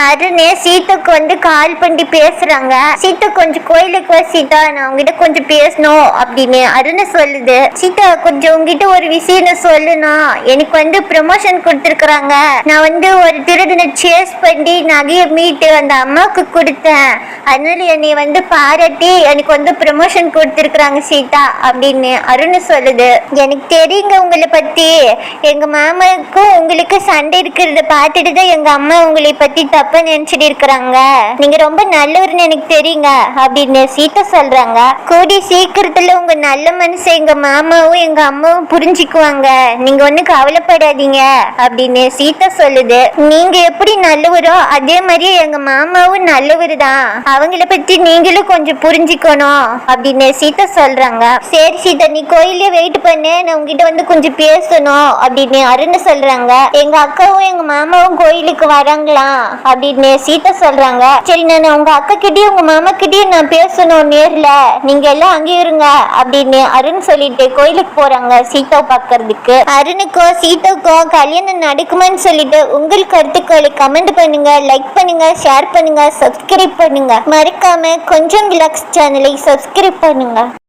அருணே சீதாக்கு வந்து கால் பண்ணி பேசுறாங்க. சீதா கொஞ்சம் கோயிலுக்கு சீதா. நான் உங்ககிட்ட கொஞ்சம் பேசணும் அப்படின்னு அருணை சொல்லுது. சீதா கொஞ்சம் உங்ககிட்ட ஒரு விஷயம் சொல்லுனா சொல்லணும் எனக்கு வந்து ப்ரமோஷன் கொடுத்துருக்குறாங்க. நான் வந்து ஒரு திருடனை சேஸ் பண்ணி நகையை மீட்டு அந்த அம்மாவுக்கு கொடுத்தேன். அதனால என்னை வந்து பாராட்டி எனக்கு வந்து ப்ரமோஷன் கொடுத்துருக்குறாங்க சீதா அப்படின்னு அருண் சொல்லுது. எனக்கு தெரியுங்க உங்களை பத்தி. எங்க மாமாவுக்கும் உங்களுக்கு சண்டை இருக்கிறத பார்த்துட்டு தான் எங்க அம்மா உங்களை பத்தி தப்பா நினைச்சிட்டு இருக்கிறாங்க நீங்க ரொம்ப நல்லவர்னு எனக்கு தெரியுங்க அப்படின்னு சீதா சொல்றாங்க. கூடி சீக்கிரத்துல உங்க நல்ல மனசை எங்க மாமாவும் எங்க அம்மாவும் புரிஞ்சுக்குவாங்க. நீங்க ஒண்ணு கவலைப்படாதீங்க அப்படின்னு சீதா சொல்லுது. நீங்க எப்படி நல்லவரோ அதே மாதிரி எங்க மாமாவும் நல்லவர் தான் அவங்கள பத்தி நீங்களும் கொஞ்சம் புரிஞ்சுக்கணும் அப்படின்னு சீதா சொல்றாங்க. சரி சீதா நீ கோயிலே வெயிட் பண்ணு நான் உங்ககிட்ட வந்து கொஞ்சம் பேசணும் அப்படின்னு அருண் சொல்றாங்க. எங்க அக்காவும் எங்க மாமாவும் கோயிலுக்கு வராங்களாம் அப்படின்னு சீதா சொல்றாங்க. சரி நான் உங்க அக்கா கிட்டயும் உங்க மாமா கிட்டயும் நான் பேசணும் நேர்ல. நீங்க எல்லாம் அங்கே இருங்க அப்படின்னு அருண் சொல்லிட்டு கோயிலுக்கு போறாங்க சீதாவை பார்க்கறதுக்கு அருணுக்கோ சீதாவுக்கோ கல்யாணம் நடக்குமான்னு சொல்லிட்டு உங்கள் கருத்துக்களை கமெண்ட் பண்ணுங்க லைக் பண்ணுங்க ஷேர் பண்ணுங்க சப்ஸ்கிரைப் பண்ணுங்க. மறக்காம கொஞ்சம் ரிலாக்ஸ் சேனலை சப்ஸ்கிரைப் பண்ணுங்க.